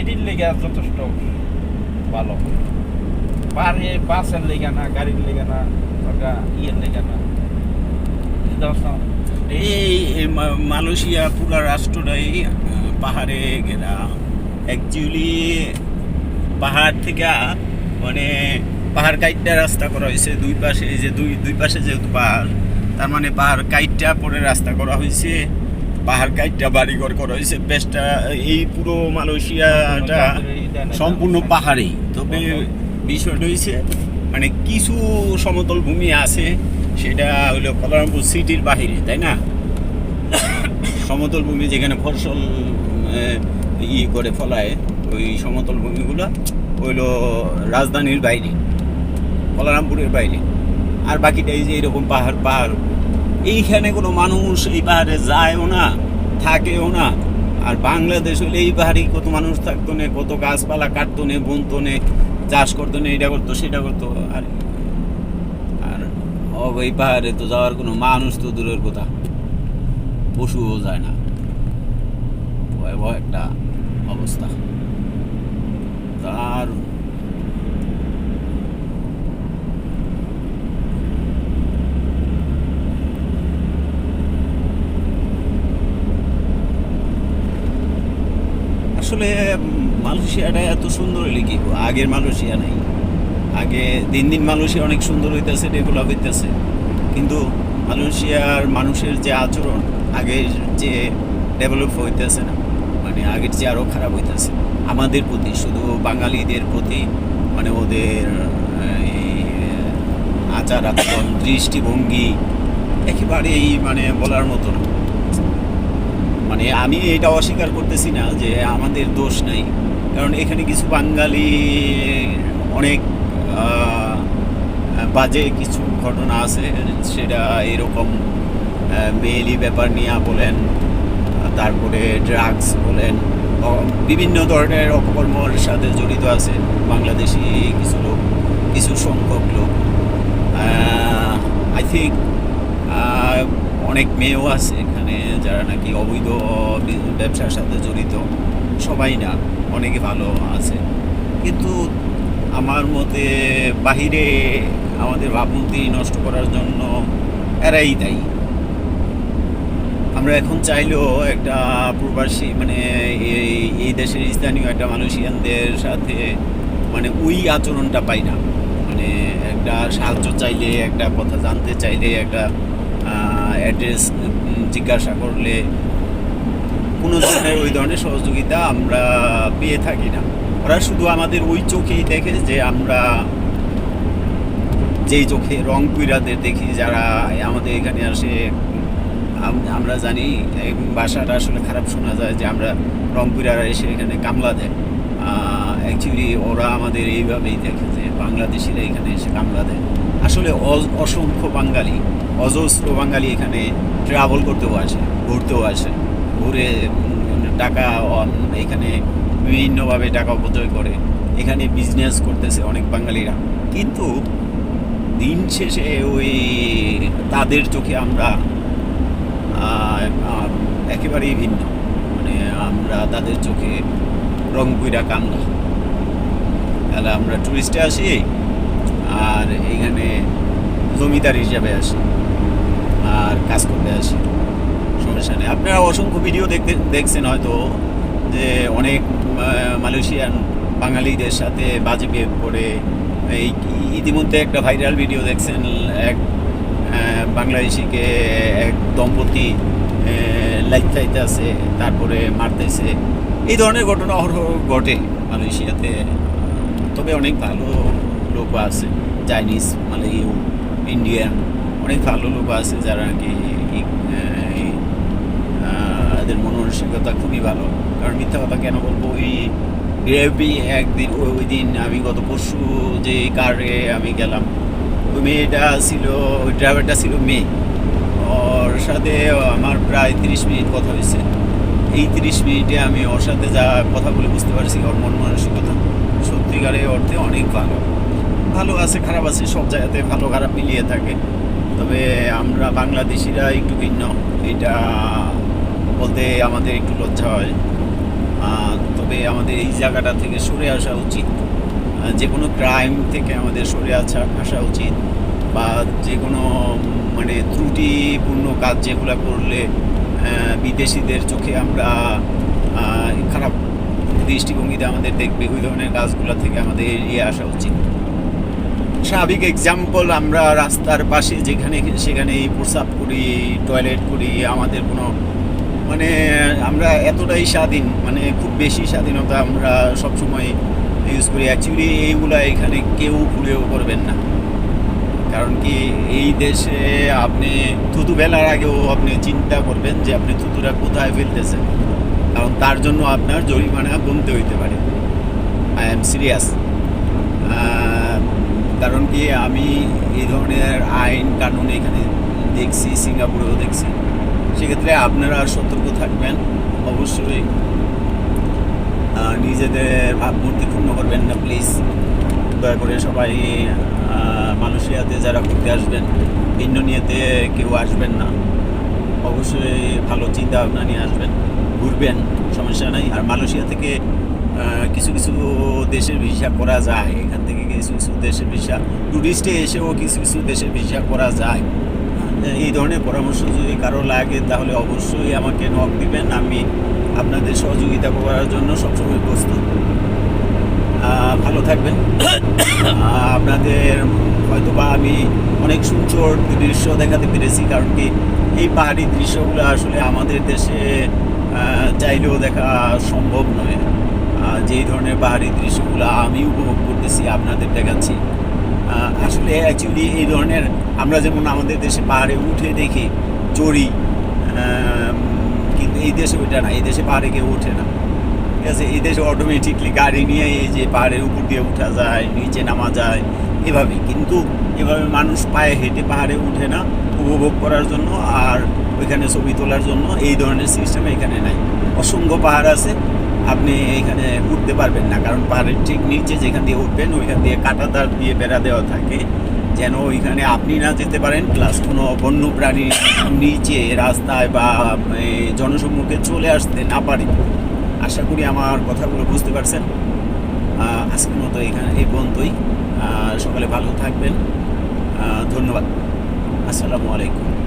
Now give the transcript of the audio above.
এটির লেগে যথেষ্ট। ভালো। বাড়ি বাসের লেগে না, গাড়ির লেগে না, ওটা ইয়ের লেগে না। এই মালয়েশিয়া পুরা রাষ্ট্রটাই পাহাড়ে ঘেরা। অ্যাকচুয়ালি পাহাড় থেকে মানে পাহাড় কাইটটা রাস্তা করা হয়েছে। দুই পাশে যে দুই দুই পাশে যেহেতু পাহাড়, তার মানে পাহাড় কাইটটা পরে রাস্তা করা হয়েছে। পাহাড় কাইটটা, বাড়িঘর করা হয়েছে বেশটা এই পুরো মালয়েশিয়াটা সম্পূর্ণ পাহাড়ি তবে বিষয়টা হয়েছে মানে কিছু সমতল ভূমি আছে, সেটা হলো কলারামপুর সিটির বাহিরে, তাই না? সমতল ভূমি যেখানে ফসল ই করে ফলায়, ওই সমতল ভূমিগুলো হইল রাজধানীর বাইরে, কলারামপুরের বাইরে। আর বাকিটা এই যে এরকম পাহাড় পাহাড়। এইখানে কোনো মানুষ এই পাহাড়ে যায়ও না। থাকেও না। আর বাংলাদেশ হলে এই পাহাড়ে কত মানুষ থাকতো না, কত গাছপালা কাটতো না, বুনতো না, চাষ করতো না, এটা করতো, সেটা করতো, আর আর এই পাহাড়ে তো যাওয়ার কোনো মানুষ তো দূরের কথা। পশুও যায় না। ভয়াবহ একটা অবস্থা। তার আসলে মালয়েশিয়াটা এত সুন্দর হইলে কি আগের মালয়েশিয়া নাই। আগে দিন দিন মালয়েশিয়া অনেক সুন্দর হইতেছে ডেভেলপ হইতেছে। কিন্তু মালয়েশিয়ার মানুষের যে আচরণ, আগের যে ডেভেলপ হইতেছে না মানে আগের যে আরও খারাপ হইতেছে। আমাদের প্রতি, শুধু বাঙালিদের প্রতি মানে ওদের আচার আচরণ দৃষ্টিভঙ্গি, একেবারেই মানে বলার মতো না। মানে আমি এটা অস্বীকার করতেছি না যে আমাদের দোষ নাই। কারণ এখানে কিছু বাঙালি, অনেক বাজে কিছু ঘটনা আছে। সেটা এরকম মেয়েলি ব্যাপার নিয়ে বলেন, তারপরে ড্রাগস বলেন বিভিন্ন ধরনের অপকর্মর সাথে জড়িত আছে। বাংলাদেশি কিছু লোক, কিছু সংখ্যক লোক। আই থিঙ্ক অনেক মেয়েও আছে এখানে। যারা নাকি অবৈধ, ব্যবসার সাথে জড়িত, সবাই না, অনেকে ভালো আছে। কিন্তু আমার মতে বাহিরে আমাদের ভাবমূর্তি নষ্ট করার জন্য এরাই দায়ী। আমরা এখন চাইলেও একটা প্রবাসী মানে এই এই দেশের স্থানীয় একটা মালয়েশিয়ানদের সাথে মানে ওই আচরণটা পাই না। মানে একটা সাহায্য চাইলে, একটা কথা জানতে চাইলে, একটা অ্যাড্রেস জিজ্ঞাসা করলে কোনো ধরনের ওই ধরনের সহযোগিতা আমরা পেয়ে থাকি না। ওরা শুধু আমাদের ওই চোখেই দেখে যে আমরা যেই চোখে রং কুইরাদের দেখি, যারা আমাদের এখানে আসে আমরা জানি ভাষাটা আসলে খারাপ শোনা যায় যে আমরা রংপুরারা এসে এখানে কামলা দেয়। অ্যাকচুয়ালি ওরা আমাদের এইভাবেই দেখে যে বাংলাদেশিরা এখানে এসে কামলা দেয়। আসলে অসংখ্য বাঙালি, অজস্র বাঙালি এখানে ট্রাভেল করতেও আসে, ঘুরতেও আসে। ঘুরে টাকা এখানে বিভিন্নভাবে টাকা অপচয় করে। এখানে বিজনেস করতেছে অনেক বাঙালিরা। কিন্তু দিন শেষে ওই তাদের চোখে আমরা একেবারেই ভিন্ন। মানে আমরা তাদের চোখে রং কুইরা কামলা তাহলে আমরা টুরিস্টে আসি, আর জমিদার হিসাবে আসি, আর কাজ করতে আসি। সমস্যা নেই আপনারা অসংখ্য ভিডিও দেখতে, দেখছেন হয়তো যে অনেক মালয়েশিয়ান বাঙালিদের সাথে বাজে বিহেভ করে, এই ইতিমধ্যে একটা ভাইরাল ভিডিও দেখছেন, এক বাংলাদেশিকে এক দম্পতি লাইতে আছে তারপরে মারতেছে। এই ধরনের ঘটনা অহরহ ঘটে মালয়েশিয়াতে। তবে অনেক ভালো লোক আছে, চাইনিজ মালয়েও ইন্ডিয়ান অনেক ভালো লোক আছে যারা নাকি এদের মনমানসিকতা খুবই ভালো। কারণ মিথ্যা কথা কেন বলব? ওই গ্রেভি একদিন ওই ওই দিন আমি গত পরশু যে কারে আমি গেলাম, ওই মেয়েটা ছিল, ওই ড্রাইভারটা ছিল মেয়ে। ওর সাথে আমার প্রায় তিরিশ মিনিট কথা হয়েছে। এই তিরিশ মিনিটে আমি ওর সাথে যা কথা বলে বুঝতে পারছি, ওর মন মানসিকতা সত্যিকারে অর্থে অনেক ভালো। ভালো আছে, খারাপ আছে, সব জায়গাতে ভালো, খারাপ মিলিয়ে থাকে। তবে আমরা বাংলাদেশিরা একটু ভিন্ন। এটা বলতে আমাদের একটু লজ্জা হয়। তবে আমাদের এই জায়গাটা থেকে সরে আসা উচিত। যে কোনো ক্রাইম থেকে আমাদের সরে আসা আসা উচিত। বা যে কোনো মানে ত্রুটিপূর্ণ কাজ যেগুলো করলে বিদেশিদের চোখে আমরা খারাপ দৃষ্টিভঙ্গিতে আমাদের দেখবে। ওই ধরনের কাজগুলো থেকে আমাদের এড়িয়ে আসা উচিত। স্বাভাবিক এক্সাম্পল আমরা রাস্তার পাশে যেখানে, সেখানে প্রসাব করি টয়লেট করি, আমাদের কোনো মানে আমরা এতটাই স্বাধীন মানে খুব বেশি স্বাধীনতা আমরা সবসময় ইউজ করি। অ্যাকচুয়ালি এইগুলা এখানে কেউ ভুলেও করবেন না। কারণ কি এই দেশে আপনি থুতু ফেলার আগেও আপনি চিন্তা করবেন যে আপনি থুতুটা কোথায় ফেলতেছেন। কারণ তার জন্য আপনার জরিমানা গুনতে হইতে পারে। আই এম সিরিয়াস কারণ কি, আমি এই ধরনের আইন কানুন এখানে দেখছি, সিঙ্গাপুরেও দেখছি। সেক্ষেত্রে আপনারা সতর্ক থাকবেন, অবশ্যই। নিজেদের ভাবমূর্তি ক্ষুণ্ণ করবেন না, প্লিজ। দয়া করে সবাই মালয়েশিয়াতে যারা ঘুরতে আসবেন ইন্ডোনিয়াতে কেউ আসবেন না। অবশ্যই ভালো চিন্তা ভাবনা নিয়ে আসবেন। ঘুরবেন, সমস্যা নাই। আর মালয়েশিয়া থেকে কিছু কিছু দেশের ভিসা করা যায়। এখান থেকে কিছু কিছু দেশের ভিসা টুরিস্টে এসেও কিছু কিছু দেশের ভিসা করা যায়। এই ধরনের পরামর্শ যদি কারও লাগে, তাহলে অবশ্যই আমাকে নক দিবেন। আমি আপনাদের সহযোগিতা করার জন্য সবসময় প্রস্তুত। ভালো থাকবেন। আপনাদের হয়তো বা আমি অনেক সুন্দর দৃশ্য দেখাতে পেরেছি, কারণ কি এই পাহাড়ি দৃশ্যগুলো আসলে আমাদের দেশে চাইলেও দেখা সম্ভব নয়। যেই ধরনের পাহাড়ি দৃশ্যগুলো আমি উপভোগ করতেছি, আপনাদের দেখাচ্ছি। আসলে অ্যাকচুয়ালি এই ধরনের আমরা যেমন আমাদের দেশে পাহাড়ে উঠে দেখি, চড়ি কিন্তু এই দেশে ওইটা না, এই দেশে পাহাড়ে কেউ ওঠে না। ঠিক আছে? এই দেশে অটোমেটিকলি গাড়ি নিয়ে এই যে পাহাড়ের উপর দিয়ে উঠা যায়, নিচে নামা যায় এভাবে কিন্তু এভাবে মানুষ পায়ে হেঁটে পাহাড়ে উঠে না, উপভোগ করার জন্য আর ওইখানে ছবি তোলার জন্য এই ধরনের সিস্টেম এখানে নাই। অসংখ্য পাহাড় আছে, আপনি এখানে উঠতে পারবেন না, কারণ পাহাড়ের ঠিক নিচে যেখান দিয়ে উঠবেন, ওইখান দিয়ে কাঁটাতার দিয়ে বেড়া দেওয়া থাকে। যেন ওইখানে আপনি না যেতে পারেন প্লাস কোনো বন্য প্রাণী নিচে, রাস্তায় বা জনসম্মুখে চলে আসতে না পারে। আশা করি আমার কথাগুলো বুঝতে পারছেন। আজকের মতো এখানে এই সকলে সকালে ভালো থাকবেন। ধন্যবাদ। আসসালামু আলাইকুম।